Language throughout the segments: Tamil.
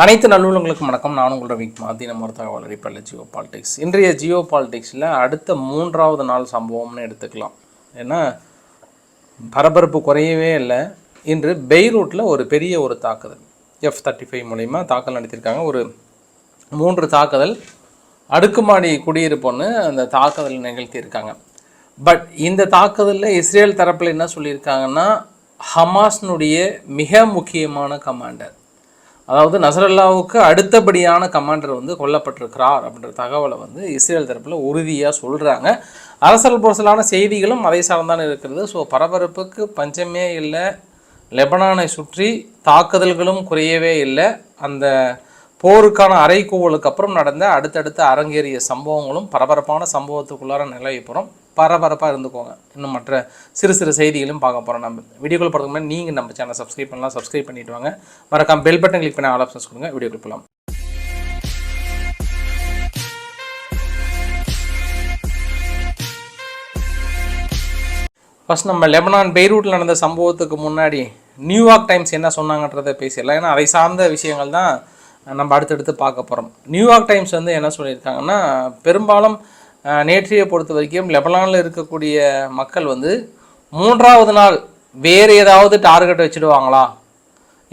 அனைத்து நல்லுள்ளங்களுக்கும் வணக்கம். நான் உங்களோட வீக் மாத்தின ஒரு தகவல் ஜியோ பாலிடிக்ஸ் இன்றைய ஜியோ பாலிடிக்ஸில் அடுத்த மூன்றாவது நாள் சம்பவம்னு எடுத்துக்கலாம். ஏன்னா பரபரப்பு குறையவே இல்லை. இன்று பெய்ரூட்டில் ஒரு பெரிய ஒரு தாக்குதல். எஃப் தேர்ட்டி ஃபைவ் மூலிமா தாக்கல் நடத்தியிருக்காங்க. ஒரு மூன்று தாக்குதல். அடுக்குமாடி குடியிருப்புன்னு அந்த தாக்குதல் நிகழ்த்தியிருக்காங்க. பட் இந்த தாக்குதலில் இஸ்ரேல் தரப்பில் என்ன சொல்லியிருக்காங்கன்னா ஹமாஸ்னுடைய மிக முக்கியமான கமாண்டர். அதாவது நசரல்லாவுக்கு அடுத்தபடியான கமாண்டர் வந்து கொல்லப்பட்டிருக்கிறார் அப்படின்ற தகவலை வந்து இஸ்ரேல் தரப்பில் உறுதியாக சொல்கிறாங்க அரசல் புரசலான செய்திகளும் அதை சார்ந்தான் இருக்கிறது. ஸோ பரபரப்புக்கு பஞ்சமே இல்லை. லெபனானை சுற்றி தாக்குதல்களும் குறையவே இல்லை. அந்த போருக்கான அறைகூவலுக்கு அப்புறம் நடந்த அடுத்தடுத்த அரங்கேறிய சம்பவங்களும் பரபரப்பான சம்பவத்துக்குள்ளார நிலவி பரபரப்பாக இருந்துக்கோங்க. இன்னும் மற்ற சிறு சிறு செய்திகளும் பார்க்க போகிறோம் நம்ம. வீடியோக்குள்ள போகிறதுக்கு முன்னாடி நீங்கள் நம்ம சேனல் சப்ஸ்கிரைப் பண்ணலாம். சப்ஸ்கிரைப் பண்ணிட்டு வாங்க. மறக்காம பெல் பட்டன் கிளிக் பண்ணி ஆல் ஆப்ஷன்ஸ் கொடுங்க. வீடியோக்குள்ள போகலாம் ஃபர்ஸ்ட் நம்ம லெபனான் பெய்ரூட்டில் நடந்த சம்பவத்துக்கு முன்னாடி நியூயார்க் டைம்ஸ் என்ன சொன்னாங்கன்றதை பேசிடலாம். ஏன்னா அதை சார்ந்த விஷயங்கள் தான் நம்ம அடுத்தடுத்து பார்க்க போகிறோம் நியூயார்க் டைம்ஸ் வந்து என்ன சொல்லியிருக்காங்கன்னா பெரும்பாலும் நேற்றைய பொறுத்த வரைக்கும் லெபனானில் இருக்கக்கூடிய மக்கள் வந்து மூன்றாவது நாள் வேறு ஏதாவது டார்கெட் வச்சுடுவாங்களா?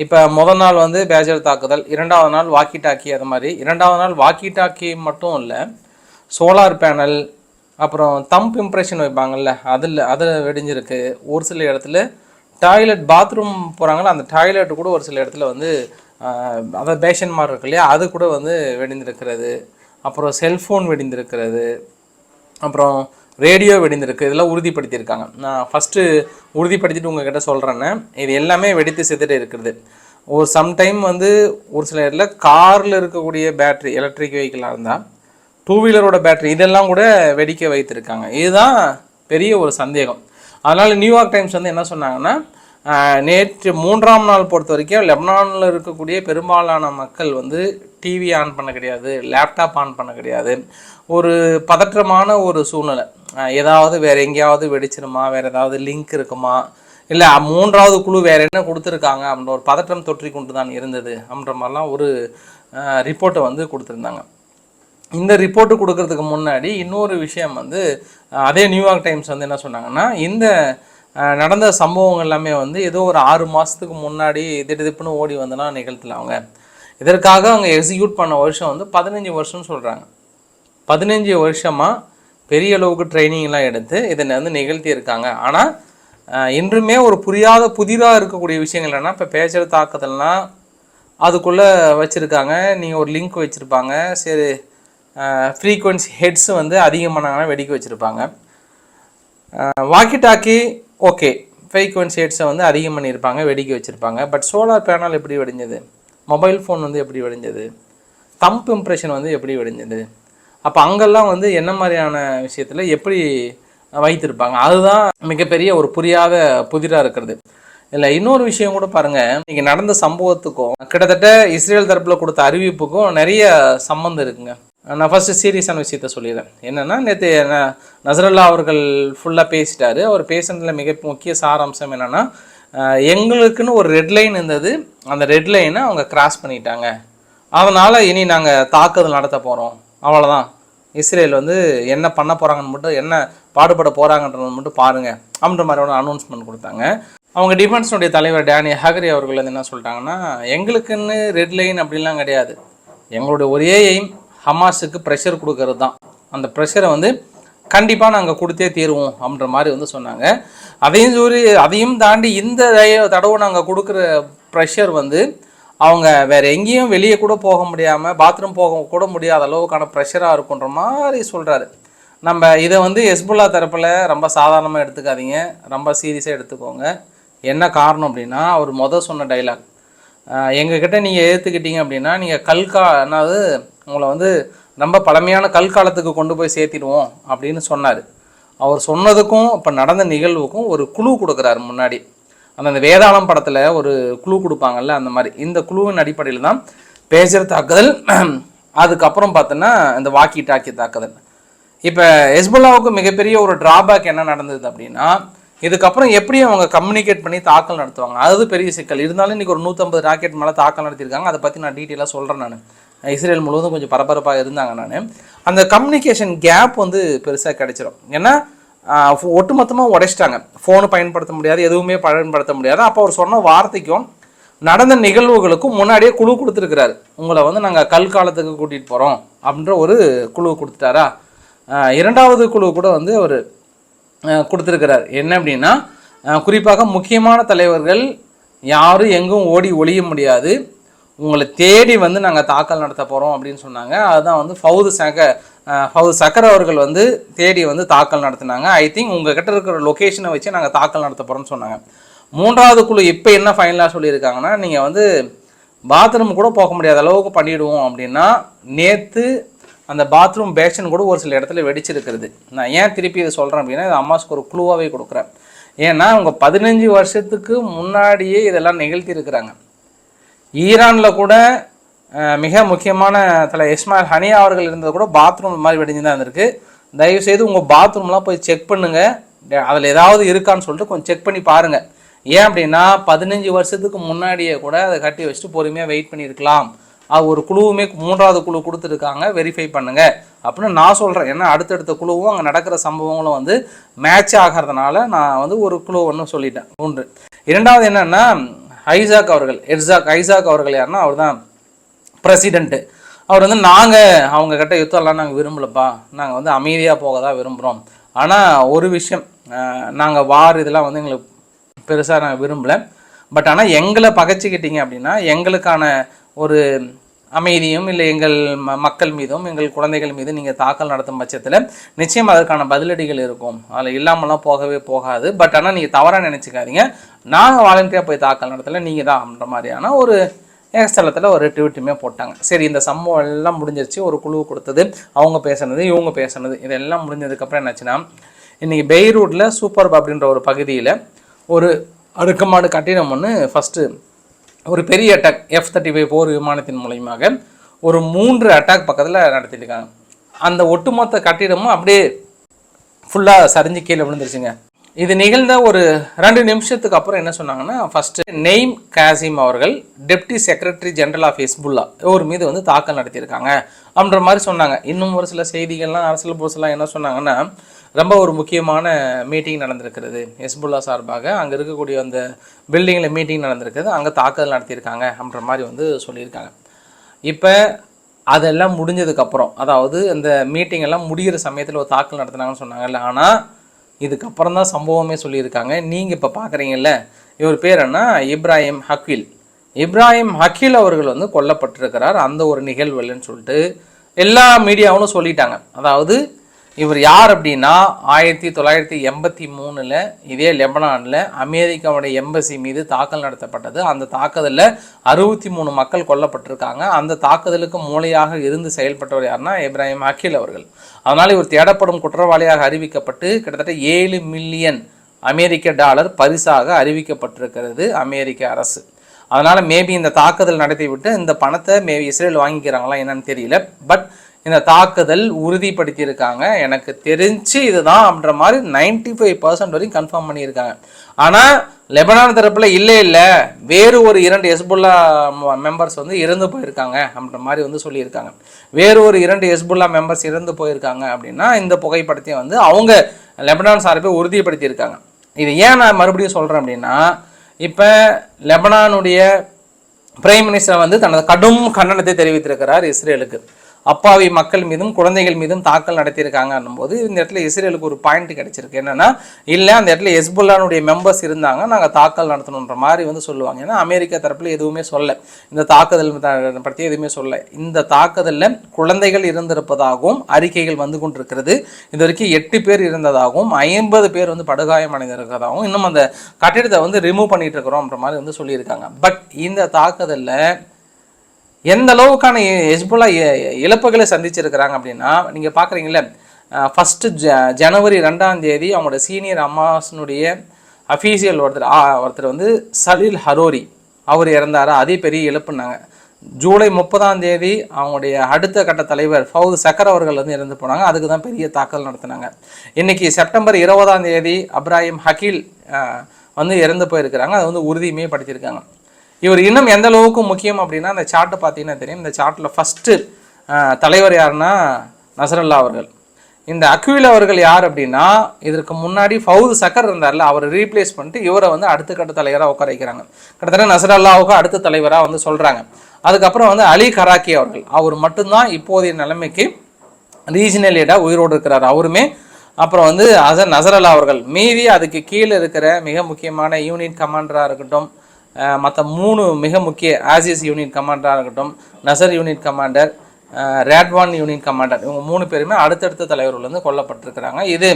இப்போ முதல் நாள் வந்து பேஜர் தாக்குதல் இரண்டாவது நாள் வாக்கி டாக்கி அது மாதிரி. இரண்டாவது நாள் வாக்கி டாக்கி மட்டும் இல்லை சோலார் பேனல் அப்புறம் தம்ப் இம்ப்ரெஷன் வைப்பாங்கல்ல அதில் அதில் வெடிஞ்சிருக்கு. ஒரு சில இடத்துல டாய்லெட் பாத்ரூம் போகிறாங்களா அந்த டாய்லெட் கூட ஒரு சில இடத்துல வந்து அதாவது பேஷன் மாதிரி இருக்கு இல்லையா அது கூட வந்து வெடிந்திருக்கிறது. அப்புறம் செல்ஃபோன் வெடிந்திருக்கிறது. அப்புறம் ரேடியோ வெடிந்திருக்கு. இதெல்லாம் உறுதிப்படுத்தியிருக்காங்க. நான் ஃபஸ்ட்டு உறுதிப்படுத்திட்டு உங்ககிட்ட சொல்கிறேன்னு இது எல்லாமே வெடித்து சிதறி இருக்கிறது ஒரு சம்டைம் வந்து ஒரு சில இடத்துல காரில் இருக்கக்கூடிய பேட்ரி எலக்ட்ரிக் வெஹிக்கிளாக இருந்தால் டூ வீலரோட பேட்ரி இதெல்லாம் கூட வெடிக்க வைத்திருக்காங்க. இதுதான் பெரிய ஒரு சந்தேகம். அதனால் நியூயார்க் டைம்ஸ் வந்து என்ன சொன்னாங்கன்னா நேற்று மூன்றாம் நாள் பொறுத்த வரைக்கும் லெபனானில் இருக்கக்கூடிய பெரும்பாலான மக்கள் வந்து டிவி ஆன் பண்ண கிடையாது லேப்டாப் ஆன் பண்ண கிடையாது. ஒரு பதற்றமான ஒரு சூழ்நிலை. ஏதாவது வேறு எங்கேயாவது வெடிச்சிருமா வேறு ஏதாவது லிங்க் இருக்குமா? இல்லை மூன்றாவது குழு வேறு என்ன கொடுத்துருக்காங்க அப்படின்ற ஒரு பதற்றம் தொற்றி கொண்டு தான் இருந்தது அப்படின்ற மாதிரிலாம் ஒரு ரிப்போர்ட்டை வந்து கொடுத்துருந்தாங்க. இந்த ரிப்போர்ட்டு கொடுக்கறதுக்கு முன்னாடி இன்னொரு விஷயம் வந்து அதே நியூயார்க் டைம்ஸ் வந்து என்ன சொன்னாங்கன்னா இந்த நடந்த சம்பவங்கள் எல்லாமே வந்து ஏதோ ஒரு ஆறு மாதத்துக்கு முன்னாடி திடுதிப்புன்னு ஓடி வந்தனா நிகழ்த்தல அவங்க. இதற்காக அவங்க எக்ஸிக்யூட் பண்ண வருஷம் வந்து பதினஞ்சு வருஷம்னு சொல்கிறாங்க பதினஞ்சு வருஷமாக பெரிய அளவுக்கு ட்ரைனிங்லாம் எடுத்து இதை வந்து நிகழ்த்தியிருக்காங்க. ஆனால் இன்றுமே ஒரு புரியாத புதிதாக இருக்கக்கூடிய விஷயங்கள் என்னன்னா இப்போ பேச்சல் தாக்குதல்னால் அதுக்குள்ளே வச்சுருக்காங்க. நீங்கள் ஒரு லிங்க் வச்சுருப்பாங்க. சரி ஃப்ரீக்வன்சி ஹெட்ஸ் வந்து அதிகமானாங்கன்னா வெடிக்க வச்சுருப்பாங்க. வாக்கி டாக்கி ஓகே ஃப்ரீக்வன்சி ஹெட்ஸை வந்து அதிகம் பண்ணியிருப்பாங்க வெடிக்க வச்சுருப்பாங்க. பட் சோலார் பேனல் எப்படி வெடிஞ்சது? மொபைல் ஃபோன் வந்து எப்படி விளைஞ்சது தம்ப் இம்ப்ரெஷன் வந்து எப்படி விளைஞ்சது அப்போ அங்கெல்லாம் வந்து என்ன மாதிரியான விஷயத்தில் எப்படி வைத்திருப்பாங்க? அதுதான் மிகப்பெரிய ஒரு புரியாத புதிராக இருக்கிறது. இல்லை இன்னொரு விஷயம் கூட பாருங்க. இன்னைக்கு நடந்த சம்பவத்துக்கும் கிட்டத்தட்ட இஸ்ரேல் தரப்பில் கொடுத்த அறிவிப்புக்கும் நிறைய சம்மந்தம் இருக்குங்க. நான் ஃபஸ்ட்டு சீரியஸான விஷயத்த சொல்லிடுறேன். என்னன்னா நேற்று நசரல்லா அவர்கள் ஃபுல்லாக பேசிட்டாரு. அவர் பேசுனதில் மிக முக்கிய சாராம்சம் என்னென்னா எங்களுக்குன்னு ஒரு ரெட் லைன் இருந்தது. அந்த ரெட் லைனை அவங்க கிராஸ் பண்ணிட்டாங்க. அதனால் இனி நாங்கள் தாக்குதல் நடத்த போகிறோம் அவ்வளோதான் இஸ்ரேல் வந்து என்ன பண்ண போகிறாங்கன்னு மட்டும் என்ன பாடுபட போகிறாங்கன்றது மட்டும் பாருங்கள் அப்படின்ற மாதிரி ஒரு அனௌன்ஸ்மெண்ட் கொடுத்தாங்க. அவங்க டிஃபென்ஸுடைய தலைவர் டேனி ஹகரி அவர்கள் வந்து என்ன சொல்லிட்டாங்கன்னா எங்களுக்குன்னு ரெட் லைன் அப்படிலாம் கிடையாது. எங்களுடைய ஒரே எய்ம் ஹமாஸுக்கு ப்ரெஷர் கொடுக்கறது தான் அந்த ப்ரெஷரை வந்து கண்டிப்பாக நாங்கள் கொடுத்தே தீருவோம் அப்படின்ற மாதிரி வந்து சொன்னாங்க. அதையும் சொல்லி அதையும் தாண்டி இந்த தடவை நாங்கள் கொடுக்குற ப்ரெஷர் வந்து அவங்க வேறு எங்கேயும் வெளியே கூட போக முடியாமல் பாத்ரூம் போக கூட முடியாத அளவுக்கான ப்ரெஷராக இருக்குன்ற மாதிரி சொல்கிறாரு நம்ம இதை வந்து எஸ்புல்லா தரப்பில் ரொம்ப சாதாரணமாக எடுத்துக்காதீங்க. ரொம்ப சீரியஸாக எடுத்துக்கோங்க. என்ன காரணம் அப்படின்னா அவர் மொதல் சொன்ன டைலாக் எங்ககிட்ட நீங்கள் ஏற்றுக்கிட்டீங்க அப்படின்னா நீங்கள் கல்கா என்னது உங்களை வந்து நம்ம பழமையான கல்காலத்துக்கு கொண்டு போய் சேர்த்திடுவோம் அப்படின்னு சொன்னார். அவர் சொன்னதுக்கும் இப்போ நடந்த நிகழ்வுக்கும் ஒரு குழு கொடுக்குறாரு முன்னாடி. அந்த வேதாளம் படத்தில் ஒரு குழு கொடுப்பாங்கல்ல அந்த மாதிரி. இந்த குழுவின் அடிப்படையில் தான் பேஜர் தாக்குதல் அதுக்கப்புறம் பார்த்தோன்னா இந்த வாக்கி டாக்கி தாக்குதல். இப்போ ஹெஸ்புல்லாவுக்கு மிகப்பெரிய ஒரு ட்ராபேக் என்ன நடந்தது அப்படின்னா இதுக்கப்புறம் எப்படி அவங்க கம்யூனிகேட் பண்ணி தாக்கல் நடத்துவாங்க? அது பெரிய சிக்கல். இருந்தாலும் இன்றைக்கி ஒரு நூற்றம்பது ராக்கெட் மேலே தாக்கல் நடத்தியிருக்காங்க. அதை பற்றி நான் டீட்டெயிலாக சொல்கிறேன் நான். இஸ்ரேல் முழுவதும் கொஞ்சம் பரபரப்பாக இருந்தாங்க நான். அந்த கம்யூனிகேஷன் கேப் வந்து பெருசாக கிடச்சிரும். ஏன்னா ஒட்டுமொத்தமாக உடைச்சிட்டாங்க. ஃபோனு பயன்படுத்த முடியாது எதுவுமே பயன்படுத்த முடியாது. அப்போ அவர் சொன்ன வார்த்தைக்கும் நடந்த நிகழ்வுகளுக்கும் முன்னாடியே குழு கொடுத்துருக்கிறாரு. உங்களை வந்து நாங்கள் கல் காலத்துக்கு கூட்டிகிட்டு போகிறோம் அப்படின்ற ஒரு குழு கொடுத்துட்டாரா? இரண்டாவது குழு கூட வந்து அவர் கொடுத்துருக்கிறார். என்ன அப்படின்னா குறிப்பாக முக்கியமான தலைவர்கள் யாரும் எங்கும் ஓடி ஒழிய முடியாது. உங்களை தேடி வந்து நாங்கள் தாக்கல் நடத்த போகிறோம் அப்படின்னு சொன்னாங்க. அதுதான் வந்து ஃபவுது சக ஃபவுது சக்கர் அவர்கள் வந்து தேடி வந்து தாக்கல் நடத்தினாங்க. ஐ திங்க் உங்கள் கிட்ட இருக்கிற லொக்கேஷனை வச்சு நாங்கள் தாக்கல் நடத்த போகிறோம்னு சொன்னாங்க. மூன்றாவது குழு இப்போ என்ன ஃபைனலாக சொல்லியிருக்காங்கன்னா நீங்கள் வந்து பாத்ரூம் கூட போக முடியாத அளவுக்கு பண்ணிவிடுவோம் அப்படின்னா நேற்று அந்த பாத்ரூம் பேஷன் கூட ஒரு சில இடத்துல வெடிச்சிருக்கிறது. நான் ஏன் திருப்பி இதை சொல்கிறேன் அப்படின்னா இது அம்மாஸ்க்கு ஒரு குழுவாகவே கொடுக்குறேன். ஏன்னா அவங்க பதினஞ்சு வருஷத்துக்கு முன்னாடியே இதெல்லாம் நிகழ்த்தி இருக்கிறாங்க ஈரானில் கூட மிக முக்கியமான தலை இஸ்மாயில் ஹனியா அவர்கள் இருந்தது கூட பாத்ரூம் மாதிரி வெடிஞ்சு தான் இருந்திருக்கு. தயவுசெய்து உங்கள் பாத்ரூம்லாம் போய் செக் பண்ணுங்கள் அதில் ஏதாவது இருக்கான்னு சொல்லிட்டு கொஞ்சம் செக் பண்ணி பாருங்கள் ஏன் அப்படின்னா பதினஞ்சு வருஷத்துக்கு முன்னாடியே கூட அதை கட்டி வச்சுட்டு பொறுமையாக வெயிட் பண்ணியிருக்கலாம். அது ஒரு குழுவுமே மூன்றாவது குழு கொடுத்துருக்காங்க. வெரிஃபை பண்ணுங்க. அப்படின்னு நான் சொல்கிறேன் ஏன்னா அடுத்தடுத்த குழுவும் அங்கே நடக்கிற சம்பவங்களும் வந்து மேட்ச் ஆகிறதுனால நான் வந்து ஒரு குழு ஒன்று சொல்லிட்டேன். ஒன்று இரண்டாவது என்னென்னா ஐசாக் அவர்கள் எர்சாக் ஐசாக் அவர்கள் யாருன்னா அவர் தான் பிரசிடென்ட்டு அவர் வந்து நாங்கள் அவங்க கிட்ட யுத்தம்லாம் நாங்கள் விரும்பலப்பா. நாங்கள் வந்து அமைதியாக போக தான் விரும்புகிறோம் ஆனால் ஒரு விஷயம் நாங்கள் வார் இதெல்லாம் வந்து எங்களுக்கு பெருசாக நாங்கள் விரும்பல. பட் ஆனால் எங்களை பகைச்சிக்கிட்டீங்க அப்படின்னா எங்களுக்கான ஒரு அமைதியும் இல்லை எங்கள் ம மக்கள் மீதும் எங்கள் குழந்தைகள் மீது நீங்கள் தாக்கல் நடத்தும் பட்சத்தில் நிச்சயம் அதற்கான பதிலடிகள் இருக்கும். அதில் இல்லாமலாம் போகவே போகாது. பட் ஆனால் நீங்கள் தவறாக நினச்சிக்காதீங்க. நாங்கள் வாலண்டியாக போய் தாக்கல் நடத்தலை நீங்கள் தான் அப்படின்ற மாதிரியான ஒரு ஏகஸ்தலத்தில் ஒரு ட்வீட்டுமே போட்டாங்க. சரி இந்த சம்பவம் எல்லாம் முடிஞ்சிருச்சு ஒரு குழு கொடுத்தது அவங்க பேசுனது இவங்க பேசுனது இதெல்லாம் முடிஞ்சதுக்கப்புறம் என்னாச்சுன்னா இன்றைக்கி பெய்ரூட்டில் சூப்பர் அப்படின்ற ஒரு பகுதியில் ஒரு அடுக்கமாடு கட்டிடம் ஒன்று ஃபஸ்ட்டு ஒரு பெரிய அட்டாக் எஃப் தேர்ட்டி ஃபைவ் போர் விமானத்தின் மூலயமாக ஒரு மூன்று அட்டாக் பக்கத்தில் நடத்திட்டுருக்காங்க. அந்த ஒட்டுமொத்த கட்டிடமும் அப்படியே ஃபுல்லாக சரிஞ்சு கீழே விழுந்துருச்சுங்க. இது நிகழ்ந்த ஒரு ரெண்டு நிமிஷத்துக்கு அப்புறம் என்ன சொன்னாங்கன்னா ஃபர்ஸ்ட் நெய்ம் காசிம் அவர்கள் deputy secretary general of Hezbollah இவர் மீது வந்து தாக்கல் நடத்தியிருக்காங்க அப்படின்ற மாதிரி சொன்னாங்க. இன்னும் ஒரு சில செய்திகள்லாம் அரசியல் புதுசெல்லாம் என்ன சொன்னாங்கன்னா ரொம்ப ஒரு முக்கியமான மீட்டிங் நடந்திருக்கிறது. ஹெஸ்புல்லா சார்பாக அங்கே இருக்கக்கூடிய அந்த பில்டிங்கில் மீட்டிங் நடந்திருக்குது அங்கே தாக்குதல் நடத்தியிருக்காங்க அப்படின்ற மாதிரி வந்து சொல்லியிருக்காங்க. இப்போ அதெல்லாம் முடிஞ்சதுக்கப்புறம் அதாவது அந்த மீட்டிங் எல்லாம் முடிகிற சமயத்தில் ஒரு தாக்கல் நடத்துனாங்கன்னு சொன்னாங்கல்ல ஆனால் இதுக்கப்புறம் தான் சம்பவமே சொல்லியிருக்காங்க. நீங்கள் இப்போ பார்க்குறீங்கல்ல இவர் பேர் என்ன? இப்ராஹிம் ஹக்கீல். இப்ராஹிம் ஹக்கீல் அவர்கள் வந்து கொல்லப்பட்டிருக்கிறார் அந்த ஒரு நிகழ்வுலன்னு சொல்லிட்டு எல்லா மீடியாவும் சொல்லிட்டாங்க. அதாவது இவர் யார் அப்படின்னா ஆயிரத்தி தொள்ளாயிரத்தி எண்பத்தி மூணில் இதே லெபனானில் அமெரிக்காவுடைய எம்பசி மீது தாக்கல் நடத்தப்பட்டது. அந்த தாக்குதலில் அறுபத்தி மூணு மக்கள் கொல்லப்பட்டிருக்காங்க. அந்த தாக்குதலுக்கு மூளையாக இருந்து செயல்பட்டவர் யாருன்னா இப்ராஹிம் அகில் அவர்கள். அதனால் இவர் தேடப்படும் குற்றவாளியாக அறிவிக்கப்பட்டு கிட்டத்தட்ட ஏழு மில்லியன் அமெரிக்க டாலர் பரிசாக அறிவிக்கப்பட்டிருக்கிறது அமெரிக்க அரசு. அதனால் மேபி இந்த தாக்குதல் நடத்திவிட்டு இந்த பணத்தை மேபி இஸ்ரேல் வாங்கிக்கிறாங்களா என்னன்னு தெரியல. பட் இந்த தாக்குதல் உறுதிப்படுத்தியிருக்காங்க. எனக்கு தெரிஞ்சு இதுதான் அப்படின்ற மாதிரி நைன்டி ஃபைவ் பர்சன்ட் வரைக்கும் கன்ஃபார்ம் பண்ணியிருக்காங்க. ஆனால் லெபனான் தரப்பில் இல்லை இல்லை. வேறு ஒரு இரண்டு எஸ்புல்லா மெம்பர்ஸ் வந்து இறந்து போயிருக்காங்க அப்படின்ற மாதிரி வந்து சொல்லியிருக்காங்க. வேறு ஒரு இரண்டு எஸ்புல்லா மெம்பர்ஸ் இறந்து போயிருக்காங்க அப்படின்னா இந்த புகைப்படத்தையும் வந்து அவங்க லெபனான் சார்பை உறுதிப்படுத்தியிருக்காங்க. இது ஏன் நான் மறுபடியும் சொல்கிறேன் அப்படின்னா இப்போ லெபனானுடைய பிரைம் மினிஸ்டர் வந்து தனது கடும் கண்டனத்தை தெரிவித்திருக்கிறார் இஸ்ரேலுக்கு. அப்பாவி மக்கள் மீதும் குழந்தைகள் மீதும் தாக்கல் நடத்தியிருக்காங்கன்னும் போது இந்த இடத்துல இஸ்ரேலுக்கு ஒரு பாயிண்ட் கிடைச்சிருக்கு. என்னன்னா இல்லை அந்த இடத்துல எஸ்புல்லானுடைய மெம்பர்ஸ் இருந்தாங்க நாங்கள் தாக்கல் நடத்தணுன்ற மாதிரி வந்து சொல்லுவாங்க. ஏன்னா அமெரிக்கா தரப்பில் எதுவுமே சொல்ல இந்த தாக்குதல் த- பற்றி எதுவுமே சொல்ல. இந்த தாக்குதலில் குழந்தைகள் இருந்திருப்பதாகவும் அறிக்கைகள் வந்து கொண்டிருக்கிறது. இது வரைக்கும் எட்டு பேர் இருந்ததாகவும் ஐம்பது பேர் வந்து படுகாயம் அடைந்திருக்கிறதாகவும் இன்னும் அந்த கட்டிடத்தை வந்து ரிமூவ் பண்ணிட்டு இருக்கிறோம்ன்ற மாதிரி வந்து சொல்லியிருக்காங்க. பட் இந்த தாக்குதலில் எந்த அளவுக்கான ஹெஸ்புல்லா இழப்புகளை சந்திச்சிருக்கிறாங்க அப்படின்னா நீங்கள் பார்க்குறீங்களே ஃபஸ்ட்டு ஜ ஜனவரி ரெண்டாம் தேதி அவங்களோட சீனியர் அம்மாஸினுடைய அஃபீஷியல் ஒருத்தர் ஆ, ஒருத்தர் வந்து சலீல் ஹரோரி அவர் இறந்தாரா? அதே பெரிய இழப்புனாங்க ஜூலை முப்பதாம் தேதி அவங்களுடைய அடுத்த கட்ட தலைவர் ஃபவுத் சக்கர் அவர்கள் வந்து இறந்து போனாங்க. அதுக்கு தான் பெரிய தாக்கல் நடத்தினாங்க. இன்னைக்கு செப்டம்பர் இருபதாம் தேதி அப்ராஹிம் ஹக்கீல் வந்து இறந்து போயிருக்கிறாங்க. அதை வந்து உறுதியுமே படுத்தியிருக்காங்க இவர் இன்னும் எந்த அளவுக்கு முக்கியம் அப்படின்னா அந்த சார்ட்டு பார்த்தீங்கன்னா தெரியும். இந்த சார்ட்டில் ஃபஸ்ட்டு தலைவர் யாருன்னா நசரல்லா அவர்கள். இந்த அக்வில் அவர்கள் யார் அப்படின்னா இதற்கு முன்னாடி ஃபவுது சக்கர் இருந்தார்ல அவரை ரீப்ளேஸ் பண்ணிட்டு இவரை வந்து அடுத்த கட்ட தலைவராக உட்கார வைக்கிறாங்க. கிட்டத்தட்ட நசரல்லாவுக்கு அடுத்த தலைவராக வந்து சொல்கிறாங்க அதுக்கப்புறம் வந்து அலி கராக்கி அவர்கள். அவர் மட்டும்தான் இப்போதைய நிலைமைக்கு ரீஜனல் லீடாக உயிரோடு இருக்கிறார். அவருமே அப்புறம் வந்து அசன் நசரல்லா அவர்கள். மீதி அதுக்கு கீழே இருக்கிற மிக முக்கியமான யூனிட் கமாண்டராக இருக்கட்டும் மற்ற மூணு மிக முக்கிய ஆசிஸ் யூனிட் கமாண்டராக இருக்கட்டும் Nasr unit commander Radwan unit commander இவங்க மூணு பேருமே அடுத்தடுத்த தலைவர்கள் வந்து கொல்லப்பட்டிருக்கிறாங்க. இது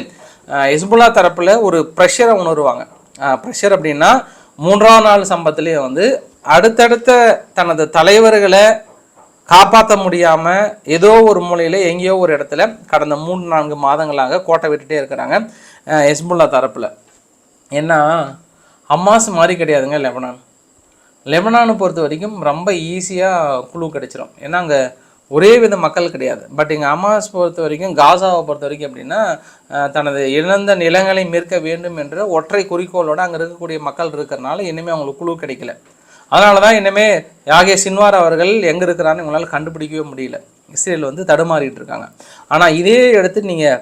ஹிஸ்புல்லா தரப்பில் ஒரு ப்ரெஷரை உணருவாங்க. ப்ரெஷர் அப்படின்னா மூன்றாம் நாள் சம்பத்துலேயே வந்து அடுத்தடுத்த தனது தலைவர்களை காப்பாற்ற முடியாமல் ஏதோ ஒரு மூலையில் எங்கேயோ ஒரு இடத்துல கடந்த மூணு நான்கு மாதங்களாக கோட்டை விட்டுட்டே இருக்கிறாங்க அஹ் ஹெஸ்புல்லா தரப்பில். ஏன்னா அம்மாஸ் மாதிரி கிடையாதுங்க லெபனான். லெபனானை பொறுத்த வரைக்கும் ரொம்ப ஈஸியாக குழு கிடச்சிரும். ஏன்னா அங்கே ஒரே வித மக்கள் கிடையாது. பட் இங்கே அம்மாஸ் பொறுத்த வரைக்கும் காசாவை பொறுத்த வரைக்கும் எப்படின்னா தனது இழந்த நிலங்களை மீட்க வேண்டும் என்ற ஒற்றை குறிக்கோளோடு அங்கே இருக்கக்கூடிய மக்கள் இருக்கிறனால இனிமேல் அவங்களுக்கு குழு கிடைக்கல. அதனால தான் இனிமே யாகே சின்வார் அவர்கள் எங்கே இருக்கிறான்னு உங்களால் கண்டுபிடிக்கவே முடியல. இஸ்ரேல் வந்து தடுமாறிட்டு இருக்காங்க. ஆனால் இதே எடுத்து நீங்கள்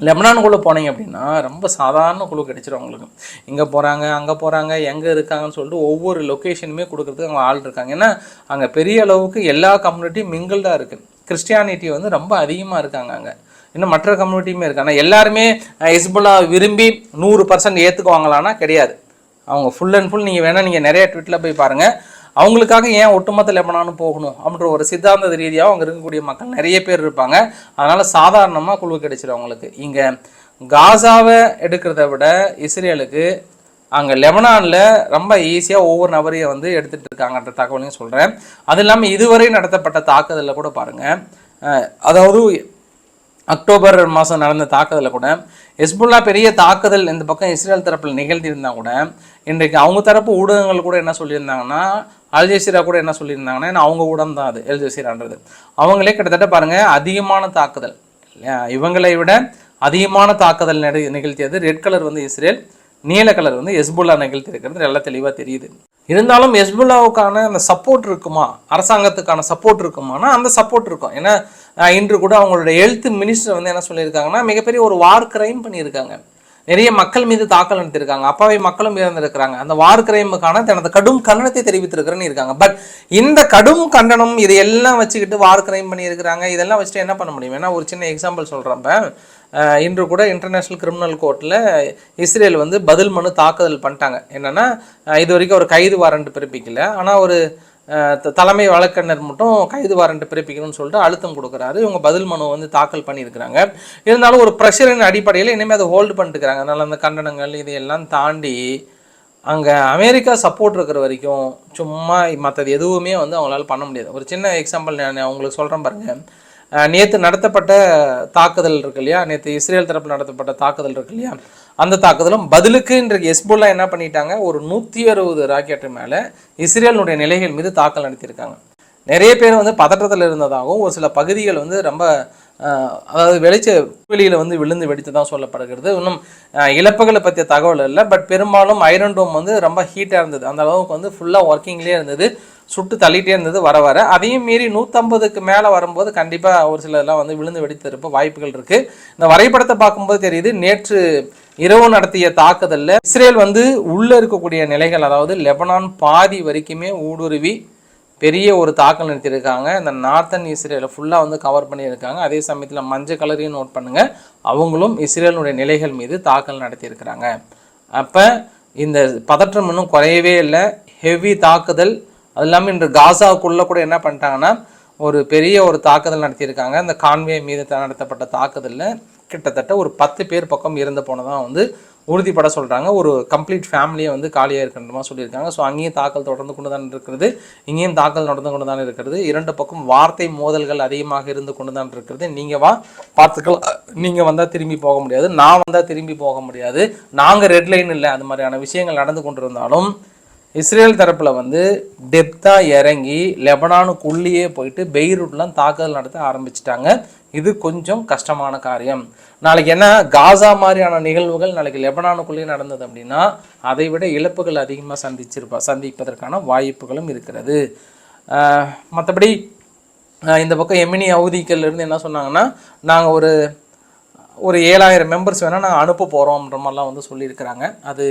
லெபனானுக்குள்ளே போனீங்க அப்படின்னா ரொம்ப சாதாரண குழு கிடைச்சிரும் அவங்களுக்கு இங்கே போகிறாங்க அங்கே போகிறாங்க எங்கே இருக்காங்கன்னு சொல்லிட்டு ஒவ்வொரு லொக்கேஷனுமே கொடுக்குறதுக்கு அவங்க ஆள் இருக்காங்க. ஏன்னா அங்கே பெரிய அளவுக்கு எல்லா கம்யூனிட்டியும் மிங்கிள்டாக இருக்குது கிறிஸ்டியானிட்டி வந்து ரொம்ப அதிகமாக இருக்காங்க அங்கே. இன்னும் மற்ற கம்யூனிட்டியுமே இருக்குது ஆனால் எல்லாருமே ஹிஸ்புல்லா விரும்பி நூறு பர்சன்ட் ஏற்றுக்குவாங்களான்னா கிடையாது. அவங்க ஃபுல் அண்ட் ஃபுல் நீங்கள் வேணால் நீங்கள் நிறைய ட்விட்டில் போய் பாருங்கள் அவங்களுக்காக ஏன் ஒட்டுமொத்த லெபனானு போகணும் அப்படின்ற ஒரு சித்தாந்த ரீதியாக அவங்க இருக்கக்கூடிய மக்கள் நிறைய பேர் இருப்பாங்க. அதனால் சாதாரணமாக குழு கிடைச்சிடும் அவங்களுக்கு. இங்கே காசாவை எடுக்கிறத விட இஸ்ரேலுக்கு அங்கே லெபனானில் ரொம்ப ஈஸியாக ஒவ்வொரு நபரையும் வந்து எடுத்துகிட்டு இருக்காங்கன்ற தகவலையும் சொல்கிறேன் அது இல்லாமல் இதுவரை நடத்தப்பட்ட தாக்குதலில் கூட பாருங்கள் அதாவது அக்டோபர் மாதம் நடந்த தாக்குதலில் கூட ஹெஸ்புல்லா பெரிய தாக்குதல் இந்த பக்கம் இஸ்ரேல் தரப்பில் நிகழ்ந்திருந்தால் கூட இன்றைக்கு அவங்க தரப்பு ஊடகங்கள் கூட என்ன சொல்லியிருந்தாங்கன்னா அல்ஜசீரா கூட என்ன சொல்லியிருந்தாங்கன்னா ஏன்னா அவங்க ஊடகம் தான் அது அல்ஜசீரான்றது அவங்களே கிட்டத்தட்ட பாருங்கள் அதிகமான தாக்குதல். இவங்களை விட அதிகமான தாக்குதல் நெடு- நிகழ்த்தியது ரெட் கலர் வந்து இஸ்ரேல் நீல கலர் வந்து ஹெஸ்புல்லா நிகழ்த்தி இருக்கிறது நல்லா தெளிவாக தெரியுது. இருந்தாலும் ஹெஸ்புல்லாவுக்கான அந்த சப்போர்ட் இருக்குமா? அரசாங்கத்துக்கான சப்போர்ட் இருக்குமானா அந்த சப்போர்ட் இருக்கும். ஏன்னா இன்று கூட அவங்களுடைய ஹெல்த் மினிஸ்டர் வந்து என்ன சொல்லியிருக்காங்கன்னா மிகப்பெரிய ஒரு வார் கிரைம் பண்ணியிருக்காங்க. நிறைய மக்கள் மீது தாக்கல் நடத்திருக்காங்க அப்பாவி மக்களும் இறந்திருக்கிறாங்க. அந்த வார் கிரைமுக்கான தனது கடும் கண்டனத்தை தெரிவித்திருக்கிறேன்னு இருக்காங்க. பட் இந்த கடும் கண்டனம் இதையெல்லாம் வச்சுக்கிட்டு வார் கிரைம் பண்ணியிருக்கிறாங்க. இதெல்லாம் வச்சுட்டு என்ன பண்ண முடியும்? ஏன்னா ஒரு சின்ன எக்ஸாம்பிள் சொல்கிறப்ப இன்று கூட இன்டர்நேஷ்னல் கிரிமினல் கோர்ட்டில் இஸ்ரேல் வந்து பதில் மனு தாக்குதல் பண்ணிட்டாங்க. என்னென்னா இது வரைக்கும் ஒரு கைது வாரண்ட் பிறப்பிக்கல. ஆனால் ஒரு தலைமை வழக்கறிஞர் மட்டும் கைது வாரண்ட் பிறப்பிக்கணும்னு சொல்லிட்டு அழுத்தம் கொடுக்குறாரு. இவங்க பதில் மனு வந்து தாக்கல் பண்ணியிருக்கிறாங்க. இருந்தாலும் ஒரு ப்ரெஷரின் அடிப்படையில் இனிமேல் அதை ஹோல்டு பண்ணிட்டுருக்காங்க அதனால் அந்த கண்டனங்கள் இதையெல்லாம் தாண்டி அங்கே அமெரிக்கா சப்போர்ட் இருக்கிற வரைக்கும் சும்மா மற்றது எதுவுமே வந்து அவங்களால பண்ண முடியாது. ஒரு சின்ன எக்ஸாம்பிள் நான் உங்களுக்கு சொல்கிறேன் பாருங்க. நேற்று நடத்தப்பட்ட தாக்குதல் இருக்கு இல்லையா? நேற்று இஸ்ரேல் தரப்பில் நடத்தப்பட்ட தாக்குதல் இருக்கு இல்லையா? அந்த தாக்குதலும் பதிலுக்கு இன்றைக்கு எஸ்புல்லா என்ன பண்ணிட்டாங்க? ஒரு நூற்றி அறுபது ராக்கெட்டு மேலே இஸ்ரேலினுடைய நிலைகள் மீது தாக்கல் நடத்தியிருக்காங்க. நிறைய பேர் வந்து பதற்றத்தில் இருந்ததாகவும் ஒரு சில பகுதிகள் வந்து ரொம்ப அதாவது வெளிச்ச வெளியில் வந்து விழுந்து வெடித்து தான் சொல்லப்படுகிறது. இன்னும் இழப்புகளை பற்றிய தகவல் இல்லை. பட் பெரும்பாலும் ஐரன் டோம் வந்து ரொம்ப ஹீட்டாக இருந்தது. அந்த அளவுக்கு வந்து ஃபுல்லாக ஒர்க்கிங்லேயே இருந்தது. சுட்டு தள்ளிகிட்டே இருந்தது வர வர. அதையும் மீறி நூற்றம்பதுக்கு மேலே வரும்போது கண்டிப்பாக ஒரு சிலர்லாம் வந்து விழுந்து வெடித்து இருப்ப வாய்ப்புகள் இருக்குது இந்த வரைபடத்தை பார்க்கும்போது தெரியுது நேற்று இரவு நடத்திய தாக்குதலில் இஸ்ரேல் வந்து உள்ளே இருக்கக்கூடிய நிலைகள் அதாவது லெபனான் பாதி வரைக்குமே ஊடுருவி பெரிய ஒரு தாக்கல் நிறுத்தியிருக்காங்க. இந்த நார்த்தன் இஸ்ரேலை ஃபுல்லாக வந்து கவர் பண்ணியிருக்காங்க. அதே சமயத்தில் மஞ்சள் கலரையும் நோட் பண்ணுங்கள் அவங்களும் இஸ்ரேலினுடைய நிலைகள் மீது தாக்கல் நடத்தியிருக்கிறாங்க. அப்போ இந்த பதற்றம் இன்னும் குறையவே இல்லை. ஹெவி தாக்குதல். அது இல்லாமல் இன்று காசாவுக்குள்ளே கூட என்ன பண்ணிட்டாங்கன்னா ஒரு பெரிய ஒரு தாக்குதல் நடத்தியிருக்காங்க. அந்த கான்வே மீது த- நடத்தப்பட்ட தாக்குதலில் கிட்டத்தட்ட ஒரு பத்து பேர் பக்கம் இறந்து போனதாக வந்து உறுதிப்பட சொல்கிறாங்க ஒரு கம்ப்ளீட் ஃபேமிலியை வந்து காலியாக இருக்கின்ற சொல்லியிருக்காங்க. ஸோ அங்கேயும் தாக்கல் தொடர்ந்து கொண்டு தான் இருக்கிறது. இங்கேயும் தாக்கல் நடந்து கொண்டு தான் இருக்கிறது. இரண்டு பக்கம் வார்த்தை மோதல்கள் அதிகமாக இருந்து கொண்டு தான் இருக்கிறது. நீங்கள் வா பார்த்துக்கலாம். நீங்கள் வந்தால் திரும்பி போக முடியாது. நான் வந்தால் திரும்பி போக முடியாது. நாங்கள் ரெட் லைன் இல்லை. அது மாதிரியான விஷயங்கள் நடந்து கொண்டிருந்தாலும் இஸ்ரேல் தரப்பில் வந்து டெப்த்தாக இறங்கி லெபனானுக்குள்ளேயே போயிட்டு பெய்ரூட்லாம் தாக்குதல் நடத்த ஆரம்பிச்சிட்டாங்க. இது கொஞ்சம் கஷ்டமான காரியம். நாளைக்கு என்ன காசா மாதிரியான நிகழ்வுகள் நாளைக்கு லெபனானுக்குள்ளேயே நடந்தது அப்படின்னா அதை விட இழப்புகள் அதிகமாக சந்திச்சிருப்பா சந்திப்பதற்கான வாய்ப்புகளும் இருக்கிறது. மற்றபடி இந்த பக்கம் எமினி அவதிக்கல்ல இருந்து என்ன சொன்னாங்கன்னா நாங்கள் ஒரு ஒரு ஏழாயிரம் மெம்பர்ஸ் வேணால் நாங்கள் அனுப்ப போகிறோம்ன்ற மாதிரிலாம் வந்து சொல்லியிருக்கிறாங்க. அது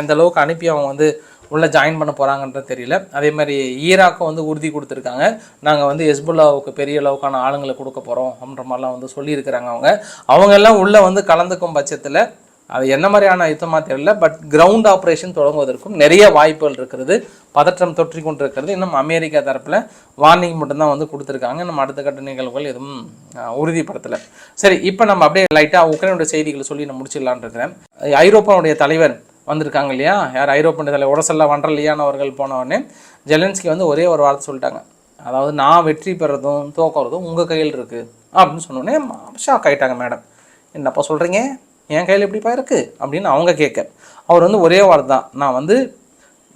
எந்த அளவுக்கு அனுப்பி அவங்க வந்து உள்ளே ஜாயின் பண்ண போகிறாங்கன்றது தெரியல. அதே மாதிரி ஈராக்கும் வந்து உறுதி கொடுத்துருக்காங்க. நாங்கள் வந்து ஹெஸ்புல்லாவுக்கு பெரிய அளவுக்கான ஆளுங்களை கொடுக்க போகிறோம் அப்படின்ற மாதிரிலாம் வந்து சொல்லியிருக்கிறாங்க அவங்க. அவங்க எல்லாம் உள்ளே வந்து கலந்துக்கும் பட்சத்தில் அது என்ன மாதிரியான யுத்தமாக தெரியல பட் கிரவுண்ட் ஆப்ரேஷன் தொடங்குவதற்கும் நிறைய வாய்ப்புகள் இருக்கிறது பதற்றம் தொற்றி கொண்டு இருக்கிறது இன்னும் அமெரிக்கா தரப்பில் வார்னிங் மட்டும்தான் வந்து கொடுத்துருக்காங்க. நம்ம அடுத்த கட்ட நிகழ்வுகள் எதுவும் உறுதிப்படுத்தலை. சரி இப்போ நம்ம அப்படியே லைட்டாக உக்ரைனுடைய செய்திகளை சொல்லி நான் முடிச்சிடலான் இருக்கிறேன். ஐரோப்பாவுடைய தலைவர் வந்திருக்காங்க இல்லையா? யார் ஐரோப்பிய தலைவர் உடசல்ல வண்டர்லியான் அவர்கள் ஜெலன்ஸ்கி வந்து ஒரே ஒரு வார்த்தை சொல்லிட்டாங்க. அதாவது நான் வெற்றி பெறதும் தோக்கிறதும் உங்கள் கையில் இருக்குது அப்படின்னு சொன்னோடனே ஷாக் ஆயிட்டாங்க மேடம் என்னப்பா சொல்கிறீங்க என் கையில் எப்படிப்பா இருக்குது அப்படின்னு அவங்க கேட்க. அவர் வந்து ஒரே வார்த்தை தான். நான் வந்து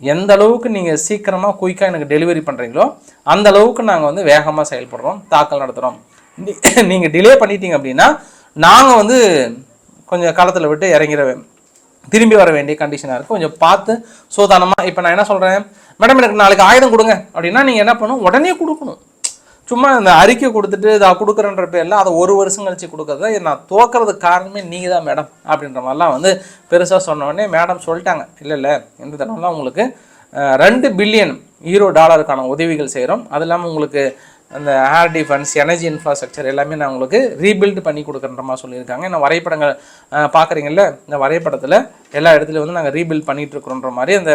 எந்த அளவுக்கு நீங்கள் சீக்கிரமாக குயிக்காக எனக்கு டெலிவரி பண்ணுறீங்களோ அந்த அளவுக்கு நாங்கள் வந்து வேகமாக செயல்படுறோம் தாக்கல் நடத்துகிறோம் நீங்கள் டிலே பண்ணிட்டீங்க அப்படின்னா நாங்கள் வந்து கொஞ்சம் களத்தில் விட்டு இறங்கிடுவேன் திரும்பி வர வேண்டிய கண்டிஷனாக இருக்குது கொஞ்சம் பார்த்து சோதானமாக இப்போ நான் என்ன சொல்கிறேன் மேடம் எனக்கு நாளைக்கு ஆயுதம் கொடுங்க. அப்படின்னா நீங்கள் என்ன பண்ணணும்? உடனே கொடுக்கணும். சும்மா இந்த அறிக்கை கொடுத்துட்டு இதை கொடுக்குறன்ற பேரில் அதை ஒரு வருஷம் கழிச்சு கொடுக்கறத? நான் தோக்கிறதுக்கு காரணமே நீங்கள் தான் மேடம் அப்படின்ற மாதிரிலாம் வந்து பெருசாக சொன்னோடனே மேடம் சொல்லிட்டாங்க. இல்லை இல்லை இந்த தடவைலாம் உங்களுக்கு ரெண்டு பில்லியன் ஈரோ டாலருக்கான உதவிகள் செய்கிறோம் அது இல்லாமல் உங்களுக்கு அந்த ஏர் டிஃபென்ஸ் எனர்ஜி இன்ஃப்ராஸ்ட்ரக்சர் எல்லாமே நான் உங்களுக்கு ரீபில்ட் பண்ணி கொடுக்குற மாதிரி சொல்லியிருக்காங்க. இந்த வரைபடங்கள் பார்க்குறீங்கல்ல இந்த வரைபடத்தில் எல்லா இடத்துலையும் வந்து நாங்கள் ரீபில்ட் பண்ணிட்டு இருக்கிறோன்ற மாதிரி அந்த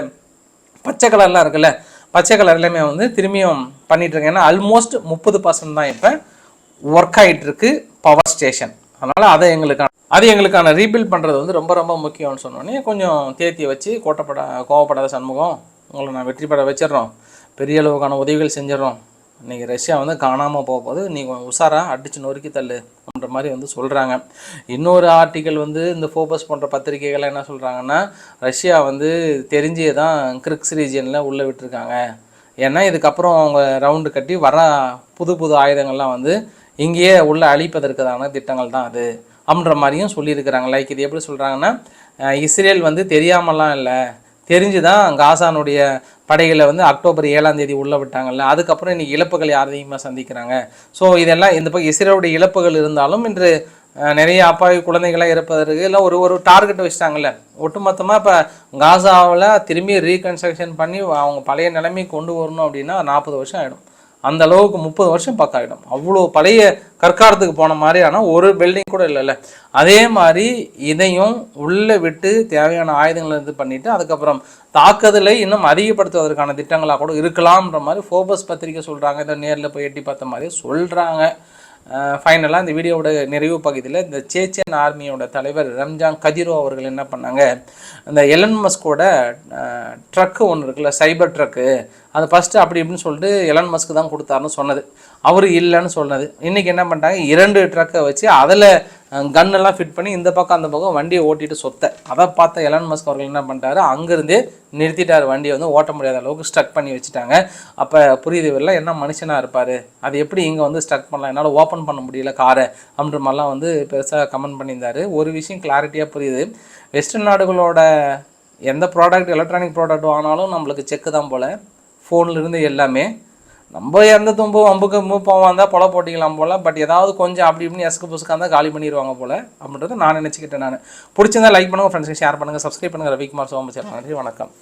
பச்சை கலர்லாம் இருக்குல்ல பச்சை கலர் எல்லாமே வந்து திரும்பியும் பண்ணிகிட்ருக்கேன் ஏன்னா ஆல்மோஸ்ட் முப்பது பர்சன்ட் தான் இப்போ ஒர்க் ஆகிட்டுருக்கு பவர் ஸ்டேஷன் அதனால் அதை எங்களுக்கான அது எங்களுக்கான ரீபில்ட் பண்ணுறது வந்து ரொம்ப ரொம்ப முக்கியம்னு சொன்னோடனே கொஞ்சம் தேத்தி வச்சு கோட்டப்பட கோவப்படாத சண்முகம் உங்களை நான் வெற்றி பெற வச்சிடுறோம். பெரிய அளவுக்கான உதவிகள் செஞ்சிடறோம். இன்றைக்கி ரஷ்யா வந்து காணாமல் போகும்போது நீ நீங்கள் உஷாரா அடித்து நொறுக்கி தள்ளு அப்படின்ற மாதிரி வந்து சொல்கிறாங்க இன்னொரு ஆர்டிக்கல் வந்து இந்த ஃபோபஸ் போன்ற பத்திரிகைகள் என்ன சொல்கிறாங்கன்னா ரஷ்யா வந்து தெரிஞ்சே தான் கிரிக்ஸ் ரீஜியனில் உள்ளே விட்டுருக்காங்க. ஏன்னா இதுக்கப்புறம் அவங்க ரவுண்டு கட்டி வர புது புது ஆயுதங்கள்லாம் வந்து இங்கேயே உள்ளே அழிப்பதற்கான திட்டங்கள் தான் அது அப்படின்ற மாதிரியும் சொல்லியிருக்கிறாங்க. லைக் இது எப்படி சொல்கிறாங்கன்னா இஸ்ரேல் வந்து தெரியாமலாம் இல்லை. தெரிஞ்சு தான் காசானுடைய படைகளை வந்து அக்டோபர் ஏழாம் தேதி உள்ளே விட்டாங்கல்ல. அதுக்கப்புறம் இன்றைக்கி இழப்புகள் யார் அதிகமாக சந்திக்கிறாங்க. ஸோ இதெல்லாம் இந்த பக்கம் இஸ்ரேலுடைய இழப்புகள் இருந்தாலும் இன்று நிறைய அப்பாவி குழந்தைகளாக இறப்பதற்கு இல்லை ஒரு ஒரு டார்கெட் வச்சுட்டாங்கல்ல. ஒட்டுமொத்தமாக இப்போ காசாவில் திரும்பி ரீகன்ஸ்ட்ரக்ஷன் பண்ணி அவங்க பழைய நிலைமைக்கு கொண்டு வரணும் அப்படின்னா நாற்பது வருஷம் ஆகிடும் அந்த அளவுக்கு முப்பது வருஷம் பக்கம் ஆகிடும் அவ்வளோ பழைய கற்காலத்துக்கு போன மாதிரியான ஒரு பில்டிங் கூட இல்லைல்ல. அதே மாதிரி இதையும் உள்ளே விட்டு தேவையான ஆயுதங்களை இது பண்ணிவிட்டு அதுக்கப்புறம் தாக்குதலை இன்னும் அதிகப்படுத்துவதற்கான திட்டங்களாக கூட இருக்கலாம்ன்ற மாதிரி ஃபோபஸ் பத்திரிக்கை சொல்கிறாங்க இதை நேரில் போய் எட்டி பார்த்த மாதிரி சொல்கிறாங்க ஃபைனலாக இந்த வீடியோவோட நிறைவு பகுதியில் இந்த சேச்சன் ஆர்மியோட தலைவர் ரம்ஜான் கதிரோ அவர்கள் என்ன பண்ணாங்க? அந்த எலன் மஸ்கோட ட்ரக்கு ஒன்று இருக்குல்ல சைபர் ட்ரக்கு அது ஃபஸ்ட்டு அப்படி இப்படின்னு சொல்லிட்டு எலன் மஸ்க்கு தான் கொடுத்தாருன்னு சொன்னது. அவர் இல்லைன்னு சொன்னது. இன்றைக்கி என்ன பண்ணிட்டாங்க? இரண்டு ட்ரக்கை வச்சு அதில் கன்னெல்லாம் ஃபிட் பண்ணி இந்த பக்கம் அந்த பக்கம் வண்டியை ஓட்டிட்டு சொத்த. அதை பார்த்த எலன் மஸ்க் அவர்கள் என்ன பண்ணிட்டாரு? அங்கேருந்தே நிறுத்திட்டார். வண்டியை வந்து ஓட்ட முடியாத அளவுக்கு ஸ்ட்ரக் பண்ணி வச்சுட்டாங்க. அப்போ புரியுது இல்லை என்ன மனுஷனாக இருப்பார்? அது எப்படி இங்கே வந்து ஸ்ட்ரக் பண்ணலாம்? என்னால் ஓப்பன் பண்ண முடியல காரை. அப்படின்ற மாதிரிலாம் வந்து பெருசாக கமெண்ட் பண்ணியிருந்தாரு. ஒரு விஷயம் கிளாரிட்டியாக புரியுது. வெஸ்டர்ன் நாடுகளோட எந்த ப்ராடக்ட் எலக்ட்ரானிக் ப்ராடக்ட் வாங்கினாலும் நம்மளுக்கு செக்கு தான் போல். ஃபோன்லேருந்து எல்லாமே நம்ம இறந்த தும்போ அம்புக்கு மூவ் போவாந்தால் பொல போட்டிக்கலாம் போல் பட் ஏதாவது கொஞ்சம் அப்படி இப்படின்னு எசுக்கு புசுக்காக இருந்தால் காலி பண்ணிடுவாங்க போல் அப்படின்றத நான் நினச்சிக்கிட்டேன் நான். பிடிச்சிருந்தா லைக் பண்ணுங்கள் ஃப்ரெண்ட்ஸுக்கு ஷேர் பண்ணுங்கள் சப்ஸ்கிரைப் பண்ணுங்கள் ரவிக்குமார் சோமச்சர் நன்றி வணக்கம்.